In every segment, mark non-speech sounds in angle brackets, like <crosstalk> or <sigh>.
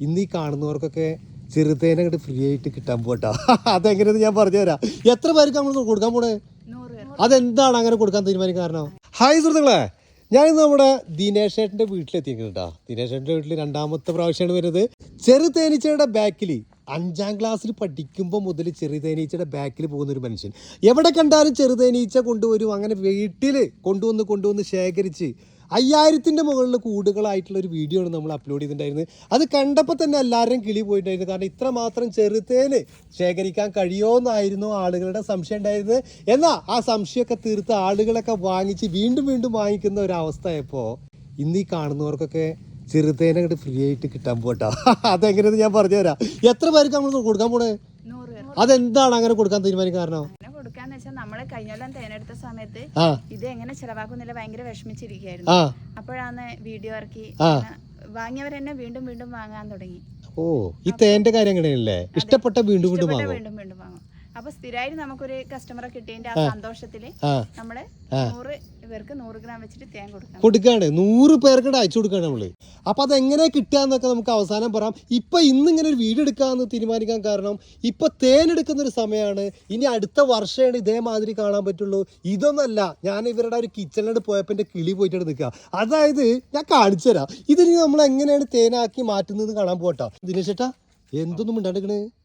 ഇന്ന് ഈ കാണുന്നവർക്കൊക്കെ ചെറുതേനെ അങ്ങോട്ട് ഫ്രീ ആയിട്ട് കിട്ടാൻ പോട്ടാ <laughs> അതെങ്ങനെയെന്ന് ഞാൻ പറഞ്ഞുതരാം. എത്ര പേർക്ക് നമ്മൾ കൊടുക്കാൻ പോണേ? അതെന്താണ് അങ്ങനെ കൊടുക്കാൻ തീരുമാനിക്കാൻ കാരണം? ഹായ് സുഹൃത്തുക്കളെ. ഞാൻ ഇന്ന് നമ്മുടെ ദിനേശ് ഏട്ടന്റെ വീട്ടിലെത്തിയിട്ടുണ്ട് കേട്ടോ ദിനേശ് ഏട്ടന്റെ വീട്ടിൽ രണ്ടാമത്തെ പ്രാവശ്യമാണ് വരുന്നത്. ചെറു തേനീച്ചയുടെ ബാക്കിൽ അഞ്ചാം ക്ലാസ്സിൽ പഠിക്കുമ്പോൾ മുതൽ ചെറു തേനീച്ചയുടെ ബാക്കിൽ പോകുന്ന ഒരു മനുഷ്യൻ. എവിടെ കണ്ടാലും ചെറു തേനീച്ച കൊണ്ടുവരും. അങ്ങനെ വീട്ടിൽ കൊണ്ടുവന്ന് കൊണ്ടുവന്ന് ശേഖരിച്ച് അയ്യായിരത്തിന്റെ മുകളിൽ കൂടുകളായിട്ടുള്ള ഒരു വീഡിയോ ആണ് നമ്മൾ അപ്ലോഡ് ചെയ്തിട്ടുണ്ടായിരുന്നത്. അത് കണ്ടപ്പോൾ തന്നെ എല്ലാവരും കിളി പോയിട്ടുണ്ടായിരുന്നു. കാരണം ഇത്ര മാത്രം ചെറുതേന് ശേഖരിക്കാൻ കഴിയുമെന്നായിരുന്നു ആളുകളുടെ സംശയം ഉണ്ടായിരുന്നത്. എന്നാൽ ആ സംശയമൊക്കെ തീർത്ത് ആളുകളൊക്കെ വാങ്ങിച്ച് വീണ്ടും വീണ്ടും വാങ്ങിക്കുന്ന ഒരു അവസ്ഥയപ്പോൾ ഇന്ന് ഈ കാണുന്നവർക്കൊക്കെ ചെറുതേനെ അങ്ങോട്ട് ഫ്രീ ആയിട്ട് കിട്ടാൻ പോട്ടോ <laughs> അതെങ്ങനെയെന്ന് ഞാൻ പറഞ്ഞുതരാം. എത്ര പേർക്ക് നമ്മൾ കൊടുക്കാൻ പോണേ? അതെന്താണ് അങ്ങനെ കൊടുക്കാൻ തീരുമാനിക്കാൻ കാരണം? വെച്ചാൽ നമ്മൾ കഴിഞ്ഞോളം തേനെടുത്ത സമയത്ത് ഇത് എങ്ങനെ ചെലവാക്കുന്നില്ല ഭയങ്കര വിഷമിച്ചിരിക്കുകയായിരുന്നു. അപ്പോഴാണ് വീഡിയോ ഇറക്കി വാങ്ങിയവർ തന്നെ വീണ്ടും വീണ്ടും വാങ്ങാൻ തുടങ്ങി. ഓ ഈ തേന്റെ കാര്യം ഇഷ്ടപ്പെട്ട വീണ്ടും വീണ്ടും വാങ്ങും വീണ്ടും വീണ്ടും വാങ്ങും. അപ്പൊ സ്ഥിരമായിട്ട് നമുക്കൊരു കസ്റ്റമറെ കിട്ടിയതിന്റെ ആ സന്തോഷത്തിൽ നമ്മൾ നൂറ് ഗ്രാം വെച്ചിട്ട് കൊടുക്കാണ് നൂറ് പേർക്ക് അയച്ചു കൊടുക്കാണ് നമ്മൾ. അപ്പൊ അതെങ്ങനെ കിട്ടാന്നൊക്കെ നമുക്ക് അവസാനം പറയാം. ഇപ്പൊ ഇന്ന് ഇങ്ങനെ ഒരു വീട് എടുക്കാന്ന് തീരുമാനിക്കാൻ കാരണം ഇപ്പൊ തേൻ എടുക്കുന്ന ഒരു സമയമാണ് ഇനി അടുത്ത വർഷമാണ് ഇതേമാതിരി കാണാൻ പറ്റുള്ളൂ. ഇതൊന്നല്ല ഞാൻ ഇവരുടെ ഒരു കിച്ചണിലോട്ട് പോയപ്പോൾ കിളി പോയിട്ട് നിൽക്കുക. അതായത് ഞാൻ കാണിച്ചു തരാം ഇതിന് നമ്മൾ എങ്ങനെയാണ് തേനാക്കി മാറ്റുന്നത് കാണാൻ പോട്ടോ ദിനേശ് ചേട്ടാ എന്തൊന്നും മിണ്ടാണ്ടിക്കണേ പിന്നെ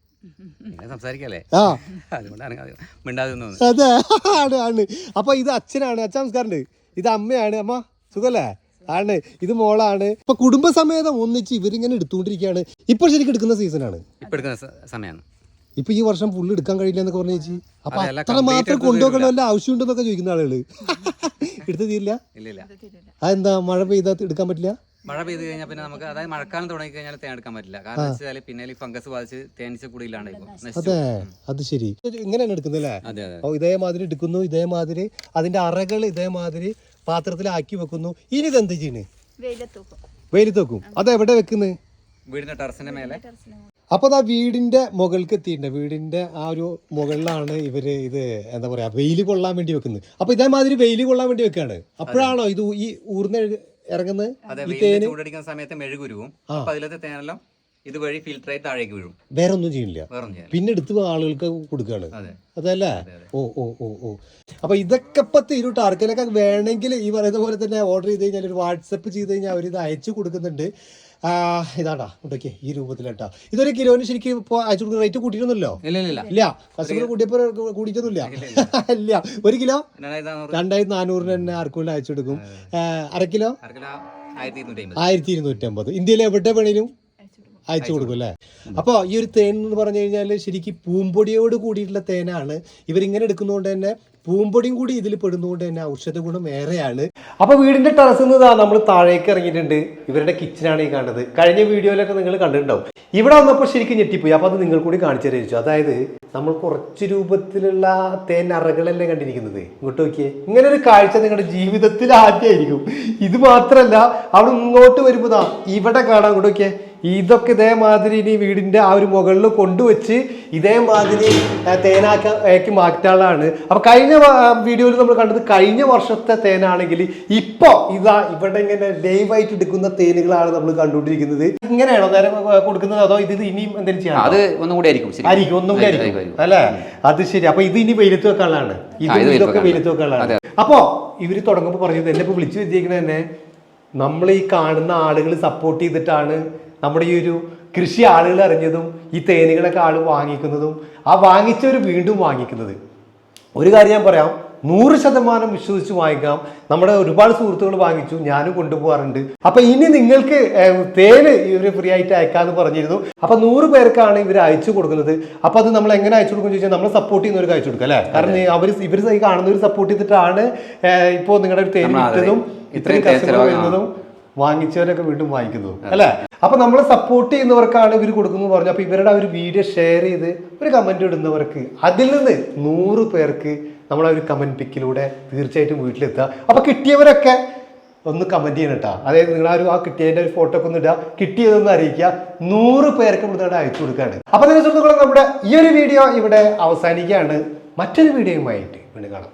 സംസാരിക്കല്ലേ? ആ. അതുകൊണ്ടാണ് മിണ്ടാതെ അതെ ആണ് ആണ്. അപ്പൊ ഇത് അച്ഛനാണ് അച്ഛൻ സംസ്കാരണ്ട് ഇത് അമ്മയാണ്. അമ്മ സുഖല്ലേ? ആണ്. ഇത് മോളാണ്. ഇപ്പൊ കുടുംബസമേതം ഒന്നിച്ച് ഇവരിങ്ങനെ എടുത്തുകൊണ്ടിരിക്കുകയാണ്. ഇപ്പൊ ശരിക്കും എടുക്കുന്ന സീസണാണ്. ഇപ്പൊ എടുക്കുന്ന സമയമാണ് ഇപ്പൊ ഈ വർഷം ഫുള്ള് എടുക്കാൻ കഴിയില്ല എന്നൊക്കെ പറഞ്ഞു ചേച്ചി. അപ്പൊ അത്ര മാത്രം കൊണ്ടുപോകണ വല്ല ആവശ്യമുണ്ടെന്നൊക്കെ ചോദിക്കുന്ന ആളുകൾ. <laughs> എടുത്തു തരില്ല? അതെന്താ മഴ പെയ്താ എടുക്കാൻ പറ്റില്ല? മഴ പെയ്ത് കഴിഞ്ഞാൽ പിന്നെ നമുക്ക് അതായത് മഴക്കാലം തുടങ്ങി കഴിഞ്ഞാൽ തേൻ എടുക്കാൻ പറ്റില്ല. കാരണം വെച്ചാൽ പിന്നെ ഈ ഫംഗസ് ബാധിച്ച് തേനീച്ച കൂടി ഇല്ലാണ്ടായി അതെ അത് ശരി. ഇങ്ങനെയാണ് എടുക്കുന്നല്ലേ ഇതേമാതിരി എടുക്കുന്നു ഇതേമാതിരി അതിന്റെ അറകൾ ഇതേമാതിരി പാത്രത്തിലാക്കി വെക്കുന്നു. ഇനി ഇത് ചെയ്യണേ? വെയിലത്തൂക്കും. വെയിലത്ത് വെക്കും അതെവിടെ വെക്കുന്നത് വീടിന്റെ ടെറസിന്റെ മേലെ. അപ്പോൾ അപ്പൊ ആ വീടിന്റെ മുകൾക്ക് എത്തിയിട്ടുണ്ട്. വീടിന്റെ ആ ഒരു മുകളിലാണ് ഇവർ ഇത് എന്താ പറയാ വെയിൽ കൊള്ളാൻ വേണ്ടി വെക്കുന്നത്. അപ്പൊ ഇതേമാതിരി വെയിൽ കൊള്ളാൻ വേണ്ടി വെക്കാണ്. അപ്പോഴാണോ ഇത് ഈ ഊർന്ന് ഇറങ്ങുന്നത്? അതെ ഈ തേന്? ചൂടടിക്കുന്ന സമയത്ത് മെഴുകുരുവും. അപ്പൊ അതിലത്തെ തേനെല്ലാം ഇതുവഴി ഫിൽറ്റർ ആയി താഴേക്ക് വീഴും. വേറെ ഒന്നും ചെയ്യില്ല. പിന്നെ എടുത്ത് ആളുകൾക്ക് കൊടുക്കുകയാണ് അതല്ല അതല്ലേ? അതെ, അതെ. ഓ ഓ ഓ ഓ. അപ്പൊ ഇതൊക്കെ തീരും ആർക്കെങ്കിലൊക്കെ വേണമെങ്കിൽ ഈ പറയുന്ന പോലെ തന്നെ ഓർഡർ ചെയ്ത് കഴിഞ്ഞാൽ ഒരു വാട്സപ്പ് ചെയ്ത് കഴിഞ്ഞാൽ അവർ ഇത് അയച്ചു കൊടുക്കുന്നുണ്ട്. ഇതാണ്ടാ ഇതൊക്കെ ഈ രൂപത്തിലാട്ടാ. ഇതൊരു കിലോന് ശരിക്കും ഇപ്പോൾ അയച്ചു കൊടുക്കുന്ന റേറ്റ് കൂട്ടിയിട്ടൊന്നുമില്ലോ ഇല്ല കസ്റ്റമർ കൂട്ടിയപ്പോ കൂടിയിട്ടൊന്നുമില്ല <laughs> ഇല്ല ഒരു കിലോ? രണ്ടായിരത്തി നാനൂറ് നാനൂറിന് തന്നെ ആർക്കും അയച്ചു കൊടുക്കും. അര കിലോ അരക്കിലോ ആയിരത്തി ഇരുന്നൂറ്റി അമ്പത് ആയിരത്തി ഇരുന്നൂറ്റി അമ്പത് ഇന്ത്യയിൽ എവിടെ വേണേലും അയച്ചു കൊടുക്കും. അയച്ചു കൊടുക്കും. അല്ലേ അപ്പോൾ ഈ ഒരു തേൻ എന്ന് പറഞ്ഞു കഴിഞ്ഞാൽ ശരിക്കും പൂമ്പൊടിയോട് കൂടിയിട്ടുള്ള തേനാണ് ഇവരിങ്ങനെ എടുക്കുന്നതുകൊണ്ട് തന്നെ പൂമ്പൊടിയും കൂടി ഇതിൽ പെടുന്നതുകൊണ്ട് തന്നെ ഔഷധ ഗുണം ഏറെയാണ്. അപ്പോൾ വീടിന്റെ ടെറസിൽ നിന്ന് നമ്മൾ താഴേക്ക് ഇറങ്ങിയിട്ടുണ്ട്. ഇവരുടെ കിച്ചനാണ് ഈ കണ്ടത് കഴിഞ്ഞ വീഡിയോയിലൊക്കെ നിങ്ങൾ കണ്ടിട്ടുണ്ടാവും. ഇവിടെ വന്നപ്പോൾ ശരിക്കും ഞെട്ടിപ്പോയി. അപ്പോൾ അത് നിങ്ങൾ കൂടി കാണിച്ചു തരുന്നു അതായത് നമ്മൾ കുറച്ച് രൂപത്തിലുള്ള തേൻ അറകളല്ലേ കണ്ടിരിക്കുന്നത്. ഇങ്ങോട്ട് നോക്കിയേ. ഇങ്ങനെ ഒരു കാഴ്ച നിങ്ങളുടെ ജീവിതത്തിൽ ആദ്യമായിരിക്കും. ഇത് മാത്രമല്ല അവിടെ ഇങ്ങോട്ട് വരുമ്പോൾ ഇവിടെ കാണാം. ഇങ്ങോട്ട് നോക്കിയേ. ഇതൊക്കെ ഇതേമാതിരി ഇനി വീടിന്റെ ആ ഒരു മുകളിൽ കൊണ്ടുവച്ച് ഇതേമാതിരി തേനാക്ക ആക്കി മാറ്റാളാണ് അപ്പൊ കഴിഞ്ഞ വീഡിയോയിൽ നമ്മൾ കണ്ടത് കഴിഞ്ഞ വർഷത്തെ തേനാണെങ്കിൽ ഇപ്പോൾ ഇതാ ഇവിടെ ഇങ്ങനെ ലൈവായിട്ട് എടുക്കുന്ന തേനുകളാണ് നമ്മൾ കണ്ടുകൊണ്ടിരിക്കുന്നത്. ഇങ്ങനെയാണോ നേരം കൊടുക്കുന്നത് അതോ ഇത് ഇനിയും എന്തെങ്കിലും ചെയ്യാം അത് ഒന്നും കൂടി ആയിരിക്കും ആയിരിക്കും ഒന്നും കൂടി ആയിരിക്കും. അല്ലേ? അത് ശരി. അപ്പൊ ഇത് ഇനി വെയിലത്ത് വെക്കാനുള്ളതാണ്. ഇത് ഇതൊക്കെ വെയിലത്ത് വെക്കാനുള്ളതാണ്. അപ്പോൾ ഇവർ ഇവർ തുടങ്ങുമ്പോൾ പറഞ്ഞത് എന്നെ ഇപ്പൊ വിളിച്ചു വെച്ചിരിക്കുന്നത് തന്നെ നമ്മൾ ഈ കാണുന്ന ആളുകൾ സപ്പോർട്ട് ചെയ്തിട്ടാണ് നമ്മുടെ ഈ ഒരു കൃഷി ആളുകൾ അറിഞ്ഞതും ഈ തേനുകളൊക്കെ ആൾ വാങ്ങിക്കുന്നതും ആ വാങ്ങിച്ചവർ വീണ്ടും വാങ്ങിക്കുന്നത്. ഒരു കാര്യം ഞാൻ പറയാം നൂറ് ശതമാനം വിശ്വസിച്ച് വാങ്ങിക്കാം. നമ്മുടെ ഒരുപാട് സുഹൃത്തുക്കൾ വാങ്ങിച്ചു ഞാനും കൊണ്ടുപോകാറുണ്ട്. അപ്പൊ ഇനി നിങ്ങൾക്ക് തേന് ഇവർ ഫ്രീ ആയിട്ട് അയക്കാന്ന് പറഞ്ഞിരുന്നു. അപ്പൊ നൂറ് പേർക്കാണ് ഇവർ അയച്ചു കൊടുക്കുന്നത്. അപ്പൊ അത് നമ്മൾ എങ്ങനെ അയച്ചു കൊടുക്കും ചോദിച്ചാൽ നമ്മൾ സപ്പോർട്ട് ചെയ്യുന്നവർക്ക് അയച്ചു കൊടുക്കുക അല്ലേ? കാരണം അവർ ഇവർ കാണുന്നവർ സപ്പോർട്ട് ചെയ്തിട്ടാണ് ഇപ്പോൾ ഇപ്പോ നിങ്ങളുടെ ഒരു തേന് കിട്ടുന്നതും ഇത്രയും കസ്റ്റമർ വരുന്നതും വാങ്ങിച്ചവരൊക്കെ വീണ്ടും വാങ്ങിക്കുന്നത് അല്ലേ? അപ്പൊ നമ്മൾ സപ്പോർട്ട് ചെയ്യുന്നവർക്കാണ് ഇവർ കൊടുക്കുന്നത് പറഞ്ഞു അപ്പൊ ഇവരുടെ ഒരു വീഡിയോ ഷെയർ ചെയ്ത് ഒരു കമന്റ് ഇടുന്നവർക്ക് അതിൽ നിന്ന് നൂറ് പേർക്ക് നമ്മളെ ഒരു കമന്റ് പിക്കിലൂടെ തീർച്ചയായിട്ടും വീട്ടിലെത്തുക. അപ്പൊ കിട്ടിയവരൊക്കെ ഒന്ന് കമന്റ് ചെയ്യണം കേട്ടോ അതായത് നിങ്ങൾ ആ ഒരു ആ കിട്ടിയതിന്റെ ഒരു ഫോട്ടോ ഒക്കെ ഒന്ന് ഇടുക കിട്ടിയതൊന്ന് അറിയിക്കുക. നൂറ് പേർക്ക് ഇവിടെ അയച്ചു കൊടുക്കുകയാണ്. അപ്പൊ നിങ്ങൾ നമ്മുടെ ഈ ഒരു വീഡിയോ ഇവിടെ അവസാനിക്കുകയാണ്. മറ്റൊരു വീഡിയോയുമായിട്ട് വീണ്ടും കാണാം.